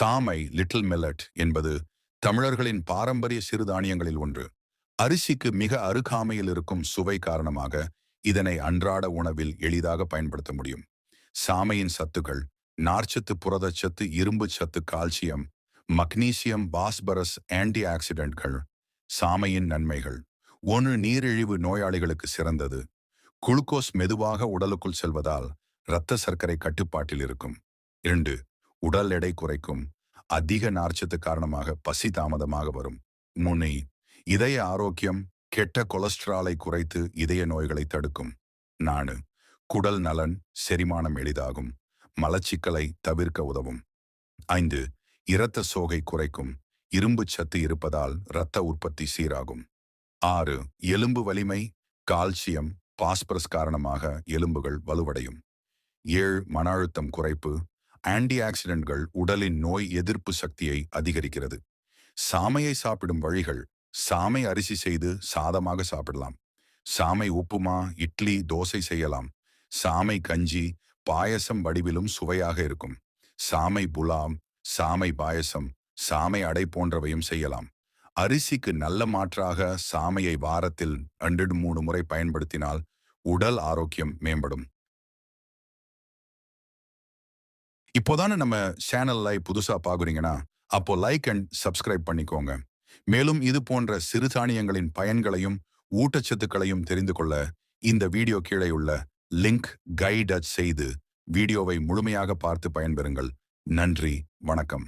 சாமை little millet என்பது தமிழர்களின் பாரம்பரிய சிறுதானியங்களில் ஒன்று. அரிசிக்கு மிக அருகாமையில் இருக்கும் சுவை காரணமாக இதனை அன்றாட உணவில் எளிதாக பயன்படுத்த முடியும். சாமையின் சத்துக்கள் நார்ச்சத்து புரதச்சத்து இரும்பு சத்து கால்சியம் மக்னீசியம் பாஸ்பரஸ் ஆன்டி ஆக்சிடென்ட்கள் சாமையின் நன்மைகள். ஒன்று நீரிழிவு நோயாளிகளுக்கு சிறந்தது. குளுக்கோஸ் மெதுவாக உடலுக்குள் செல்வதால் இரத்த சர்க்கரை கட்டுப்பாட்டில் இருக்கும். இரண்டு உடல் எடை குறைக்கும் அதிக நார்ச்சத்து காரணமாக பசி தாமதமாக வரும். முனை இதய ஆரோக்கியம் கெட்ட கொலஸ்ட்ராலை குறைத்து இதய நோய்களை தடுக்கும். நானு குடல் நலன் செரிமானம் எளிதாகும் மலச்சிக்கலை தவிர்க்க உதவும். ஐந்து இரத்த சோகை குறைக்கும் இரும்பு சத்து இருப்பதால் இரத்த உற்பத்தி சீராகும். ஆறு எலும்பு வலிமை கால்சியம் பாஸ்பரஸ் காரணமாக எலும்புகள் வலுவடையும். ஏழு மன அழுத்தம் குறைப்பு ஆன்டி ஆக்சிடென்ட்கள் உடலின் நோய் எதிர்ப்பு சக்தியை அதிகரிக்கிறது. சாமையை சாப்பிடும் வழிகள் சாமை அரிசி செய்து சாதமாக சாப்பிடலாம். சாமை உப்புமா இட்லி தோசை செய்யலாம். சாமை கஞ்சி பாயசம் வடிவிலும் சுவையாக இருக்கும். சாமை புலாம் சாமை பாயசம் சாமை அடை போன்றவையும் செய்யலாம். அரிசிக்கு நல்ல மாற்றாக சாமையை வாரத்தில் ரெண்டு மூணு முறை பயன்படுத்தினால் உடல் ஆரோக்கியம் மேம்படும். இப்போதானே நம்ம சேனல்ல புதுசா பாக்குறீங்கன்னா அப்போ லைக் அண்ட் சப்ஸ்கிரைப் பண்ணிக்கோங்க. மேலும் இது போன்ற சிறுதானியங்களின் பயன்களையும் ஊட்டச்சத்துக்களையும் தெரிந்து கொள்ள இந்த வீடியோ கீழே உள்ள லிங்க் கைட் செய்து வீடியோவை முழுமையாக பார்த்து பயன்பெறுங்கள். நன்றி வணக்கம்.